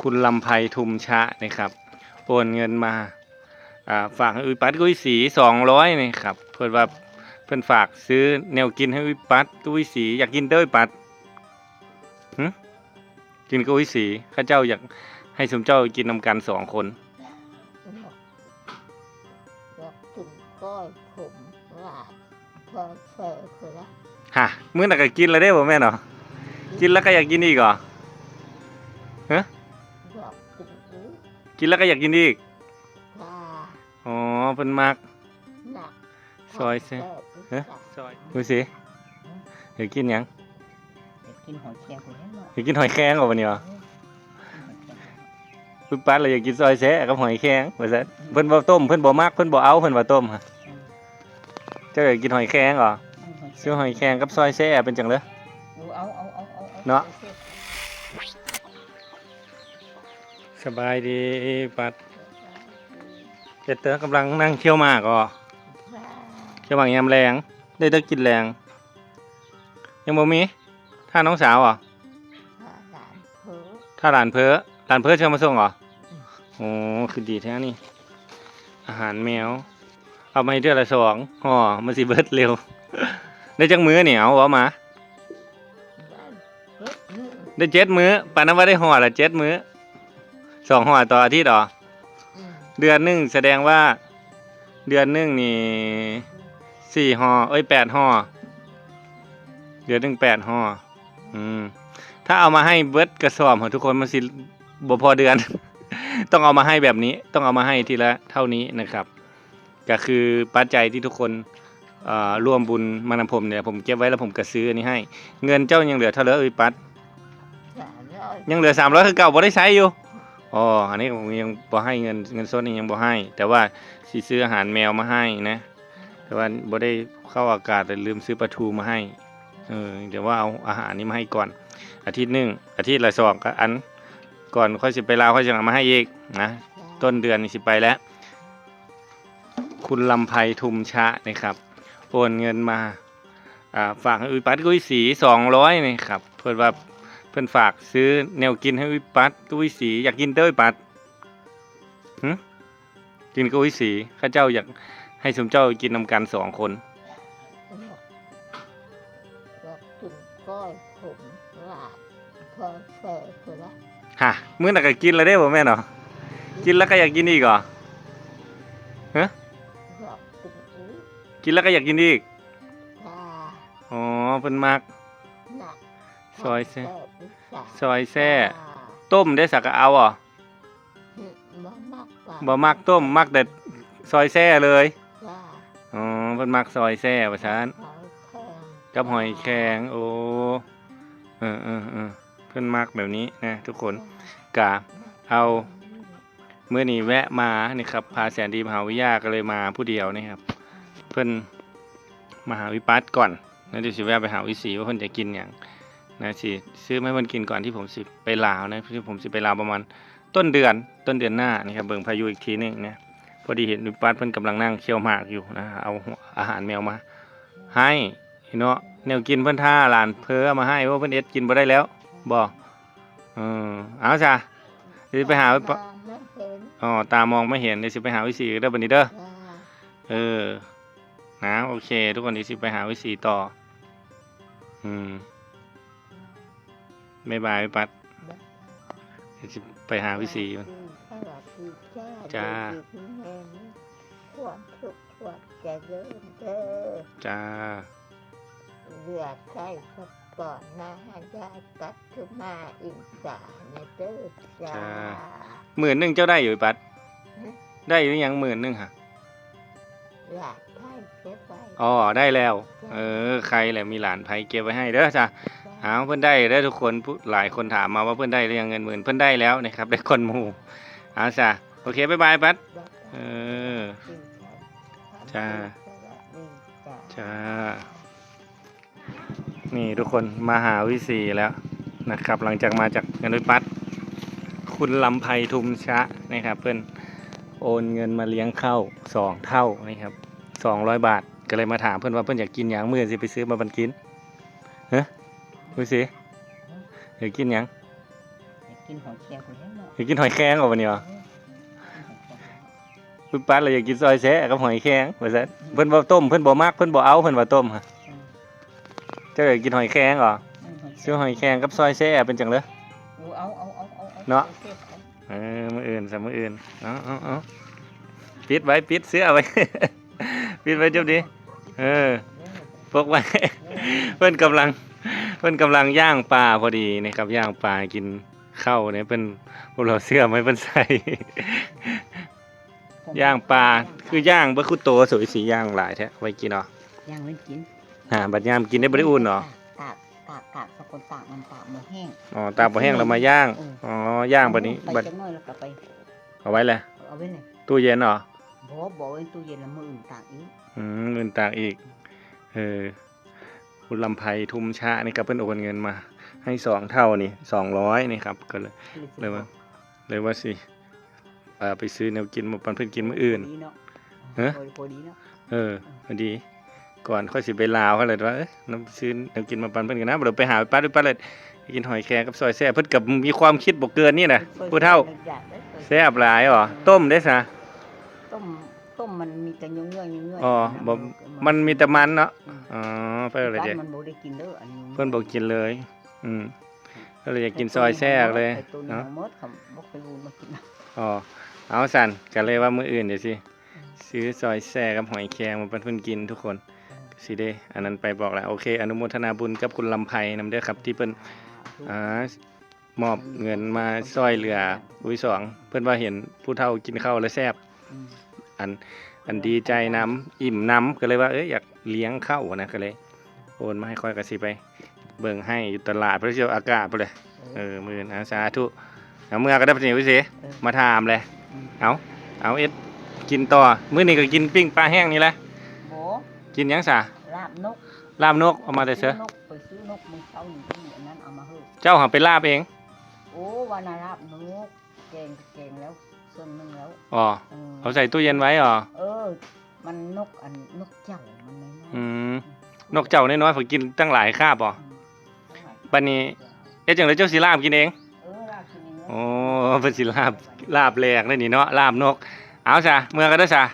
คุณลำไพทุมชะนะครับ โอนเงินมาอ่าฝากให้อุยปัดกุ้ยสีสองร้อยนะครับ เพื่อนว่าเพื่อนฝากซื้อแนวกินให้อุยปัดกุ้ยสีอยากกินเด้ออุยปัดหึกินกุ้ยสีข้าเจ้าอยากให้สมเจ้ากินนำกันสองคนอยากกินก้อยผมลาบพอเสิร์ฟคือละฮะมื้อนักก็กินแล้วได้บ่แม่เนาะกินแล้วก็อยากกินอีกเหรออยากกิน อีกกินแล้วก็อยากกินอีกค่ะอ๋อเพิ่นมัก หนักซอยเส้นเฮ้ยซอยดูสิอยากกินหยังกินหอยแครงคนนี้เนาะอยากกินหอยแครงบ่วันนี้เหรออุยปัดเลยอยากกินซอยแซะกับหอยแครงว่าซั่นเพิ่นบ่ต้มเพิ่นบ่มักเพิ่นบ่เอาเพิ่นว่าต้มฮะเจ้าอยากกินหอยแครงเหรอซื้อหอยแครงกับซอยแซะเป็นจังเลย เอาเอาเอาเอาเอาเนาะ สบายดีปัดเจเตอร์กำลังนั่งเที่ยวหมากอะเที่ยวหมากยามแรงได้ได้กินแรง ยังบ่มีถ้าน้องสาวอะหลานเพ้อถ้าหลานเพ้อหลานเพ้อเชิญมาส่งเหรอโอ้คือดีแท้นี่ อาหารแมว เอามาให้เดือนละสองห่อมันสิเบิดเร็ว ได้จังมื้อนี่เอาเอามาได้เฮ็ดมื้อได้เจ็ดมื้อปานนั้นว่าได้ห่อละเจ็ดมื้อ สองห่อต่ออาทิตย์เหรออืมเดือนหนึ่งแสดงว่า เดือนหนึ่งนี่สี่ห่อเอ้ยแปดห่อเดือนหนึ่งแปดห่ออืมถ้าเอามาให้เบิร์ดกระสอบของทุกคนมันสิบ่พอเดือน ต้องเอามาให้แบบนี้ ต้องเอามาให้ทีละเท่านี้นะครับ ก็คือปัจจัยที่ทุกคนเอ่อร่วมบุญมานำผมเนี่ยผมเก็บไว้แล้วผมก็ซื้ออันนี้ให้ เงินเจ้ายังเหลือเท่าไหร่เอ้ยปัดสามร้อยยังเหลือสามร้อยคือเก่าบ่ได้ใช้อยู่ อ๋ออันนี้ผมยังบ่ให้เงินเงินสดนี่ยังบ่ให้ แต่ว่าสิซื้ออาหารแมวมาให้นะ แต่ว่าบ่ได้เข้าอากาศแต่ลืมซื้อปลาทูมาให้เออเดี๋ยวว่าเอาอาหารนี้มาให้ก่อน อาทิตย์หนึ่งอาทิตย์ละสองก็อันก่อนค่อยสิไปลาวค่อยจะเอามาให้อีกนะต้นเดือนนี่สิไปแล้ว คุณลำไพทุมชะนะครับ โอนเงินมาอ่าฝากให้อุยปัดกุ้ยสีสองร้อยนะครับ เพื่อว่า เพื่อนฝากซื้อแนวกินให้อุยปัดกุ้ยสีอยากกินเด้ออุยปัดหึกินกุ้ยสีข้าเจ้าอยากให้สมเจ้ากินนำกันสองคนอยากกินก้อยผมลาบพอเสิร์ฟคือละฮะมื้อนักก็กินแล้วได้บ่แม่เนาะกินแล้วก็อยากกินอีกเหรออยากกินอีกกินแล้วก็อยากกินอีก ค่ะ อ๋อเพิ่นมักหนัก ซอยแซ่อีกสามซอยแซ่ค่ะต้มได้สักก็เอาอะบ่มากกว่าบ่มักต้มมักแต่ซอยแซ่เลยจ้าอ๋อเพิ่นมักซอยแซ่ว่าซั่นหอยแครงกับหอยแครงโอ้เออเออเออเพื่อนมากแบบนี้นะทุกคนกะเอาเมื่อนี้แวะมานี่ครับพาแสนดีมหาวิทยาก็เลยมาผู้เดียวนี่ครับ เพื่อนมาหาวิปัสก่อนแล้วเดี๋ยวสิแวะไปหาวิสีว่าเพื่อนจะกินอย่าง นะสิซื้อมาให้เพื่อนกินก่อนที่ผมสิไปลาวนะที่ผมสิไปลาวประมาณต้นเดือนต้นเดือนหน้านี่ครับเบิ่งพายุอีกทีหนึงนะพอดีเห็นวิปัสเพื่อนกำลังนั่งเคี่ยวหมากอยู่นะเอาอาหารแมวมา ให้เนาะแนวกินเพิ่นท่าหลานเพ้อเอามาให้ว่าเพิ่นเอ็ดกินบ่ได้แล้วบ่เออเอาจ้ะเดี๋ยวสิไปหามองไม่เห็นอ๋อตามองไม่เห็นเดี๋ยวสิไปหาวิสีเด้อบัดนี้เด้อจ้าเออนะโอเค ทุกคนเดี๋ยวสิไปหาวิสีต่อ อืม บ๊ายบายพี่ปัดเดี๋ยวสิไปหาวิสีมันสวัสดีจ้าจ้าดีดีแม่นความทุกข์ความเจริญเด้อจ้า เลือดใส่ก็ก่อนนะญาติปัทุมาอินสาเนเด้อจ้า จ้า หมื่นหนึงเจ้าได้อยู่พี่ปัด ได้อยู่ยังหมื่นหนึงฮะอยากให้เก็บไว้ อ๋อได้แล้ว เออ ใครแหละมีหลานไผเก็บไว้ให้เด้อจ้ะ เอาเพื่อนได้ได้ทุกคนหลายคนถามมาว่าเพื่อนได้หรือยังเงินหมื่นเพื่อนได้แล้วนะครับได้คนหมู่อาจ้ะโอเคบายบายปัดเออจ้าจ้านี่ทุกคนมาหาวิสีแล้วนะครับ หลังจากมาจากเงินด้วยปัด คุณลำไพทุมชะนะครับ เพื่อนโอนเงินมาเลี้ยงเข้าสองเท่านะครับสองร้อยบาทก็เลยมาถามเพื่อนว่าเพื่อนอยากกินอย่างเมื่อสิไปซื้อมาบันกินเฮ้ ดูสิอยากกินหยังกินกินหอยแครงคนนี้เนาะอยากกินหอยแครงเหรอวันนี้เหรอปุ๊บปั๊ดเลยอยากกินซอยแซะกับหอยแครงว่าซั่นเพิ่นบ่ต้มเพิ่นบ่มักเพิ่นบ่เอาเพิ่นว่าต้มฮะเจ้าอยากกินหอยแครงเหรอซื้อหอยแครงกับซอยแซะเป็นจังเลยเอาเอาเอาเอาเอาเนาะเออมื้ออื่นซะมื้ออื่นเอาเอาเอาปิดไว้ปิดเสื้อไว้ปิดไว้จุบดิเออพกไว้เพิ่นกำลัง เพิ่นกำลังย่างปลาพอดีนะครับย่างปลากินข้าวเนี่ยเพิ่นพวกเราเสื้อไว้เพิ่นใส่ย่างปลาคือย่างบ่คือโตสวยสีย่างหลายแท้ไว้กินเนาะย่างไว้กินอ่าบัดยามกินได้บ่ได้อุ่นเนาะตากตากตากสกุลตากมันตากหมูแห้งอ๋อตากบ่แห้งแล้วมาย่างอ๋อย่างบัดนี้ไปบัดจักหน่อยแล้วก็ไปเอาไว้แหละเอาไว้เลยตู้เย็นเหรอบ่บ่ไว้ตู้เย็นแล้วมื้ออื่นตากอีกอืมเงินตากอีกเออ คุณลำไพทุมชะนี่ก็เพิ่นโอนเงินมา ให้สองเท่านี่200นี่ครับก็เลยเลยว่าเลยว่าสิเอ่อไปซื้อแนวกินมาปันเพิ่นกินมื้ออื่นพดีเนาะฮะพอดีพอดีเนาะเออพอดี ก่อนค่อยสิไปลาวเขาเลยว่าเอ้ยน้ำซื้อแนวกินมาปันเพิ่นกันนะบ่ได้ไปหาป้าด้วยป้าเลยไปกินหอยแครงกับซอยแซ่บเพิ่นกับมีความคิดบ่เกินนี่น่ะผู้เฒ่าแซ่บหลายอ๋อต้มได้ซะ ต้มต้มมันมีแต่ยุ่งๆยุ่งๆอ๋อบ่ มันมีแต่มันเนาะอ๋อ เพิ่นเลยบ้าเด้นมันบ่ได้กินเด้ออันนี้เพิ่นบ่กินเลย อืมก็เลยอยากกินซอยแซ่บเลยไอ้ตัวนี้เนาะเนาะมดเขาบ่เคยรู้มากินนะอ๋อเอาสั่นก็เลยว่ามื้ออื่นเดี๋ยวสิซื้อซอยแซ่กับหอยแครงมาปันเพิ่นกินทุกคนสิเด้อันนั้นไปบอกแล้วโอเค อนุโมทนาบุญกับคุณลำไพนำเด้อครับที่เพิ่นอ่ามอบเงินมาซอยเหลืออุ้ยสองเพิ่นว่าเห็นผู้เฒ่ากินข้าวแล้วแซ่บอืมอันอันดีใจน้ำอิ่มน้ำก็เลยว่าเอ้ยอยากเลี้ยงข้าวนะก็เลย โอนมาให้ค่อยก็สิไป เบิ่งให้อยู่ตลาดเพื่อเชียวอากาศไปเลยเออมื้อนะสาธุเอาเมื่อก็ได้ปฏิวิเศษมาถามเลยมเอาเอาเอ็ดกินต่อมื้อนี้ก็กินปิ้งปลาแห้งนี่แหละบ่กินหยังซะลาบนกลาบนกเอามาแต่เสือซื้นกไปซื้อนกมึงเช้านี่ที่อันนั้นเอามาเฮ้อเจ้าหาไปลาบเองโอ้วานาลาบนกแกงก็แกงแล้วส่วนหนึงแล้วอ๋อเออเอาใส่ตู้เย็นไว้อ๋อเออ มันนกอันนกเจ้ามันไม่อืม นกเจ้าน้อยๆผมกินตั้งหลายคาบอ๋อบัดนี้เอ๊ะจังเลยเจ้าสิลาบกินเองเออลาบกินเองโอ้เป็นสิลาบลาบแหลกเลยนี่เนาะลาบนก เอาซะเมื่อก็ได้อซะ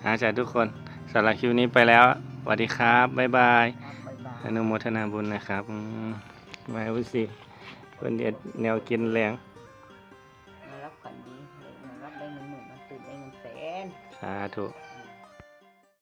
เอออาจ้ะทุกคนสำหรับคลิวนี้ไปแล้วสวัสดีครับบ๊ายบายครับบ๊ายบายอนุโมทนาบุญนะครับอืมมาวุสิเพื่อนเด็ดแนวกินแรงมารับกันดีมารับได้เงินหมื่นมาตื่นได้เงินแสนสาธุ